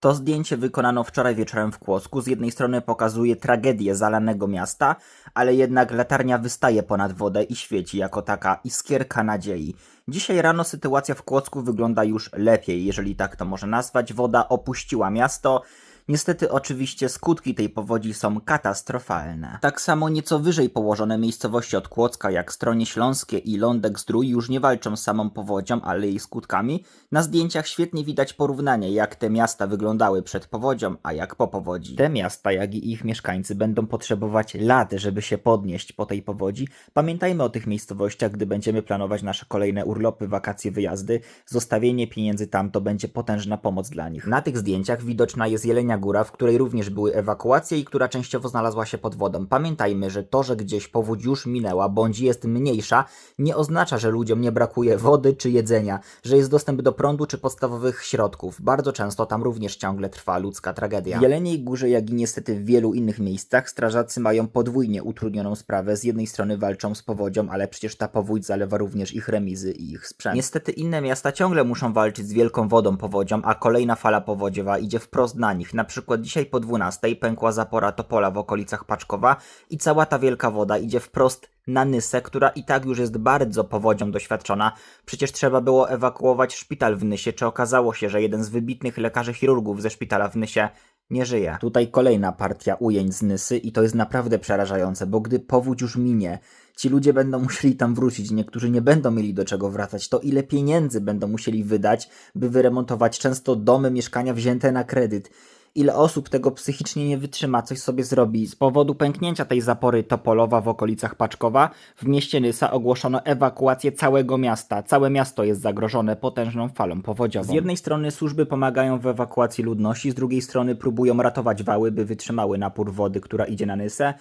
To zdjęcie wykonano wczoraj wieczorem w Kłodzku. Z jednej strony pokazuje tragedię zalanego miasta, ale jednak latarnia wystaje ponad wodę i świeci jako taka iskierka nadziei. Dzisiaj rano sytuacja w Kłodzku wygląda już lepiej, jeżeli tak to można nazwać. Woda opuściła miasto. Niestety oczywiście skutki tej powodzi są katastrofalne. Tak samo nieco wyżej położone miejscowości od Kłodzka jak Stronie Śląskie i Lądek Zdrój już nie walczą z samą powodzią, ale jej skutkami. Na zdjęciach świetnie widać porównanie jak te miasta wyglądały przed powodzią, a jak po powodzi. Te miasta, jak i ich mieszkańcy będą potrzebować lat, żeby się podnieść po tej powodzi. Pamiętajmy o tych miejscowościach, gdy będziemy planować nasze kolejne urlopy, wakacje, wyjazdy. Zostawienie pieniędzy tam to będzie potężna pomoc dla nich. Na tych zdjęciach widoczna jest Jelenia Góra, w której również były ewakuacje i która częściowo znalazła się pod wodą. Pamiętajmy, że to, że gdzieś powódź już minęła, bądź jest mniejsza, nie oznacza, że ludziom nie brakuje wody czy jedzenia, że jest dostęp do prądu czy podstawowych środków. Bardzo często tam również ciągle trwa ludzka tragedia. W Jeleniej Górze, jak i niestety w wielu innych miejscach, strażacy mają podwójnie utrudnioną sprawę. Z jednej strony walczą z powodzią, ale przecież ta powódź zalewa również ich remizy i ich sprzęt. Niestety inne miasta ciągle muszą walczyć z wielką wodą powodzią, a kolejna fala powodziowa idzie wprost na nich. Na przykład dzisiaj po 12 pękła zapora Topola w okolicach Paczkowa i cała ta wielka woda idzie wprost na Nysę, która i tak już jest bardzo powodzią doświadczona. Przecież trzeba było ewakuować szpital w Nysie, czy okazało się, że jeden z wybitnych lekarzy chirurgów ze szpitala w Nysie nie żyje. Tutaj kolejna partia ujęć z Nysy i to jest naprawdę przerażające, bo gdy powódź już minie, ci ludzie będą musieli tam wrócić, niektórzy nie będą mieli do czego wracać, to ile pieniędzy będą musieli wydać, by wyremontować często domy, mieszkania wzięte na kredyt. Ile osób tego psychicznie nie wytrzyma, coś sobie zrobi. Z powodu pęknięcia tej zapory Topolowa w okolicach Paczkowa w mieście Nysa ogłoszono ewakuację całego miasta. Całe miasto jest zagrożone potężną falą powodziową. Z jednej strony służby pomagają w ewakuacji ludności, z drugiej strony próbują ratować wały, by wytrzymały napór wody, która idzie na Nysę.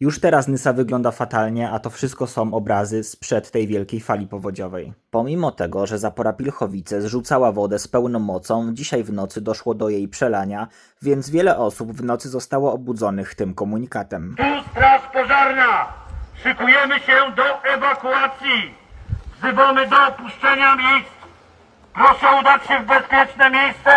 Już teraz Nysa wygląda fatalnie, a to wszystko są obrazy sprzed tej wielkiej fali powodziowej. Pomimo tego, że zapora Pilchowice zrzucała wodę z pełną mocą, dzisiaj w nocy doszło do jej przelania, więc wiele osób w nocy zostało obudzonych tym komunikatem. Tu straż pożarna! Szykujemy się do ewakuacji! Wzywamy do opuszczenia miejsc! Proszę udać się w bezpieczne miejsce,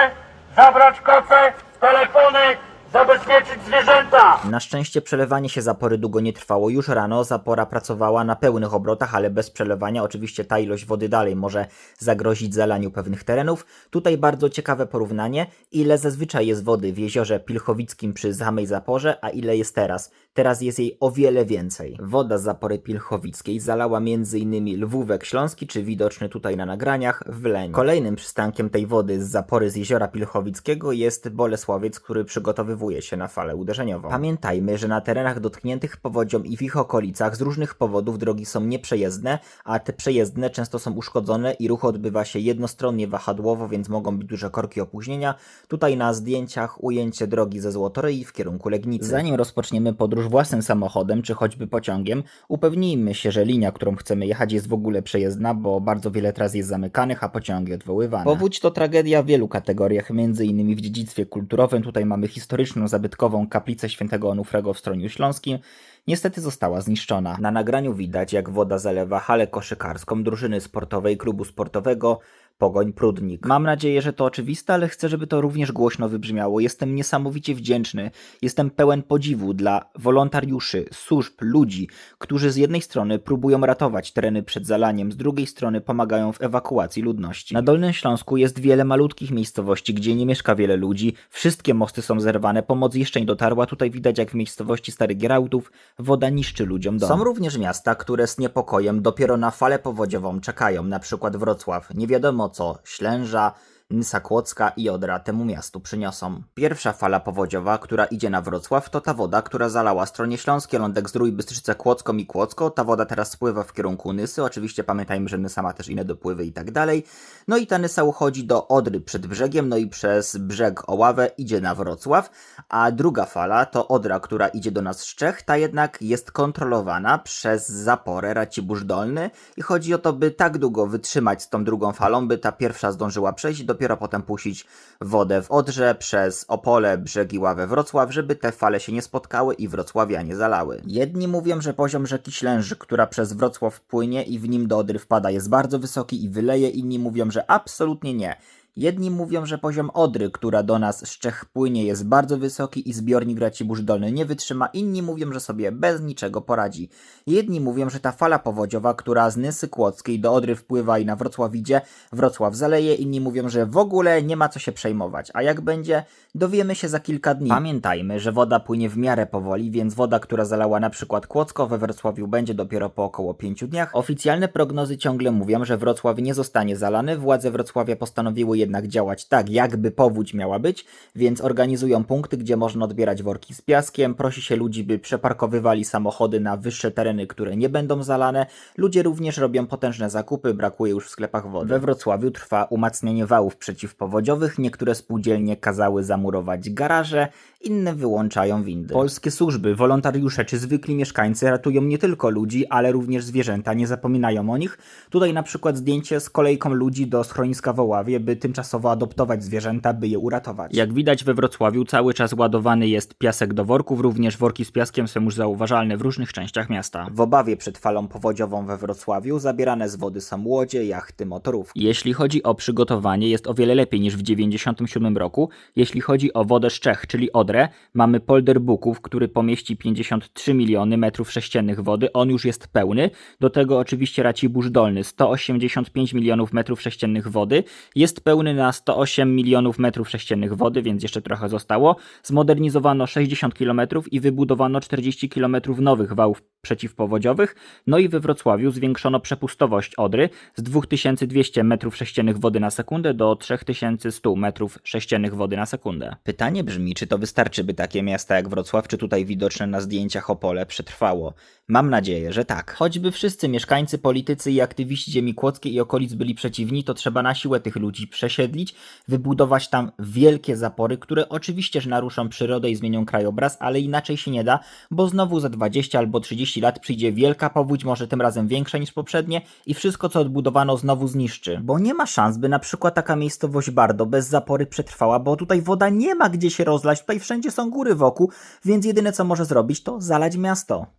zabrać koce, telefony, zabezpieczyć zwierzęta! Na szczęście przelewanie się zapory długo nie trwało. Już rano zapora pracowała na pełnych obrotach, ale bez przelewania. Oczywiście ta ilość wody dalej może zagrozić zalaniu pewnych terenów. Tutaj bardzo ciekawe porównanie, ile zazwyczaj jest wody w jeziorze Pilchowickim przy samej zaporze, a ile jest teraz. Teraz jest jej o wiele więcej. Woda z zapory Pilchowickiej zalała m.in. Lwówek Śląski, czy widoczny tutaj na nagraniach, w Leń. Kolejnym przystankiem tej wody z zapory z jeziora Pilchowickiego jest Bolesławiec, który przygotowywuje się na falę uderzeniową. Pamiętajmy, że na terenach dotkniętych powodzią i w ich okolicach z różnych powodów drogi są nieprzejezdne, a te przejezdne często są uszkodzone i ruch odbywa się jednostronnie wahadłowo, więc mogą być duże korki opóźnienia. Tutaj na zdjęciach ujęcie drogi ze Złotoryi w kierunku Legnicy. Zanim rozpoczniemy podróż własnym samochodem czy choćby pociągiem, upewnijmy się, że linia, którą chcemy jechać jest w ogóle przejezdna, bo bardzo wiele tras jest zamykanych, a pociągi odwoływane. Powódź to tragedia w wielu kategoriach, między innymi w dziedzictwie kulturowym. Tutaj mamy historyczną, zabytkową kaplicę świętego Onufrego w Stroniu Śląskim. Niestety została zniszczona. Na nagraniu widać, jak woda zalewa halę koszykarską drużyny sportowej klubu sportowego Pogoń Prudnik. Mam nadzieję, że to oczywiste, ale chcę, żeby to również głośno wybrzmiało. Jestem niesamowicie wdzięczny. Jestem pełen podziwu dla wolontariuszy, służb, ludzi, którzy z jednej strony próbują ratować tereny przed zalaniem, z drugiej strony pomagają w ewakuacji ludności. Na Dolnym Śląsku jest wiele malutkich miejscowości, gdzie nie mieszka wiele ludzi. Wszystkie mosty są zerwane, pomoc jeszcze nie dotarła. Tutaj widać, jak w miejscowości Starych Gierałtów woda niszczy ludziom dom. Są również miasta, które z niepokojem dopiero na falę powodziową czekają, na przykład Wrocław. Nie wiadomo co, Ślęża, Nysa Kłodzka i Odra temu miastu przyniosą. Pierwsza fala powodziowa, która idzie na Wrocław, to ta woda, która zalała stronie śląskie, Lądek Zdrój, Bystrzycę Kłodzką i Kłodzko. Ta woda teraz spływa w kierunku Nysy. Oczywiście pamiętajmy, że Nysa ma też inne dopływy i tak dalej. No i ta Nysa uchodzi do Odry przed brzegiem, no i przez brzeg Oławę idzie na Wrocław. A druga fala to Odra, która idzie do nas z Czech. Ta jednak jest kontrolowana przez zaporę Racibórz Dolny i chodzi o to, by tak długo wytrzymać z tą drugą falą, by ta pierwsza zdążyła przejść i dopiero potem puścić wodę w Odrze przez Opole, brzegi Ławę Wrocław, żeby te fale się nie spotkały i Wrocławia nie zalały. Jedni mówią, że poziom rzeki Ślęży, która przez Wrocław płynie i w nim do Odry wpada jest bardzo wysoki i wyleje, inni mówią, że absolutnie nie. Jedni mówią, że poziom Odry, która do nas z Czech płynie, jest bardzo wysoki i zbiornik Racibórz Dolny nie wytrzyma. Inni mówią, że sobie bez niczego poradzi. Jedni mówią, że ta fala powodziowa, która z Nysy Kłodzkiej do Odry wpływa i na Wrocław idzie, Wrocław zaleje. Inni mówią, że w ogóle nie ma co się przejmować. A jak będzie, dowiemy się za kilka dni. Pamiętajmy, że woda płynie w miarę powoli, więc woda, która zalała na przykład Kłodzko we Wrocławiu będzie dopiero po około 5 dniach. Oficjalne prognozy ciągle mówią, że Wrocław nie zostanie zalany. Władze Wrocławia postanowiły jednak działać tak, jakby powódź miała być, więc organizują punkty, gdzie można odbierać worki z piaskiem. Prosi się ludzi, by przeparkowywali samochody na wyższe tereny, które nie będą zalane. Ludzie również robią potężne zakupy, brakuje już w sklepach wody. We Wrocławiu trwa umacnianie wałów przeciwpowodziowych. Niektóre spółdzielnie kazały zamurować garaże, inne wyłączają windy. Polskie służby, wolontariusze czy zwykli mieszkańcy ratują nie tylko ludzi, ale również zwierzęta, nie zapominają o nich. Tutaj na przykład zdjęcie z kolejką ludzi do schroniska w Oławie, by tymczasowo adoptować zwierzęta, by je uratować. Jak widać we Wrocławiu cały czas ładowany jest piasek do worków, również worki z piaskiem są już zauważalne w różnych częściach miasta. W obawie przed falą powodziową we Wrocławiu zabierane z wody są łodzie, jachty, motorówki. Jeśli chodzi o przygotowanie, jest o wiele lepiej niż w 97 roku. Jeśli chodzi o wodę z Czech, czyli Odrę, mamy polder Buków, który pomieści 53 miliony metrów sześciennych wody. On już jest pełny. Do tego oczywiście Racibórz Dolny, 185 milionów metrów sześciennych wody. Jest pełny na 108 milionów metrów sześciennych wody, więc jeszcze trochę zostało. Zmodernizowano 60 km i wybudowano 40 km nowych wałów przeciwpowodziowych. No i we Wrocławiu zwiększono przepustowość Odry z 2200 metrów sześciennych wody na sekundę do 3100 metrów sześciennych wody na sekundę. Pytanie brzmi, czy to wystarczy, by takie miasta jak Wrocław, czy tutaj widoczne na zdjęciach Opole przetrwało? Mam nadzieję, że tak. Choćby wszyscy mieszkańcy, politycy i aktywiści ziemi kłodzkiej i okolic byli przeciwni, to trzeba na siłę tych ludzi przesiedlić, wybudować tam wielkie zapory, które oczywiście że naruszą przyrodę i zmienią krajobraz, ale inaczej się nie da, bo znowu za 20 albo 30 lat przyjdzie wielka powódź, może tym razem większa niż poprzednie i wszystko co odbudowano znowu zniszczy. Bo nie ma szans, by na przykład taka miejscowość Bardo bez zapory przetrwała, bo tutaj woda nie ma gdzie się rozlać, tutaj wszędzie są góry wokół, więc jedyne co może zrobić to zalać miasto.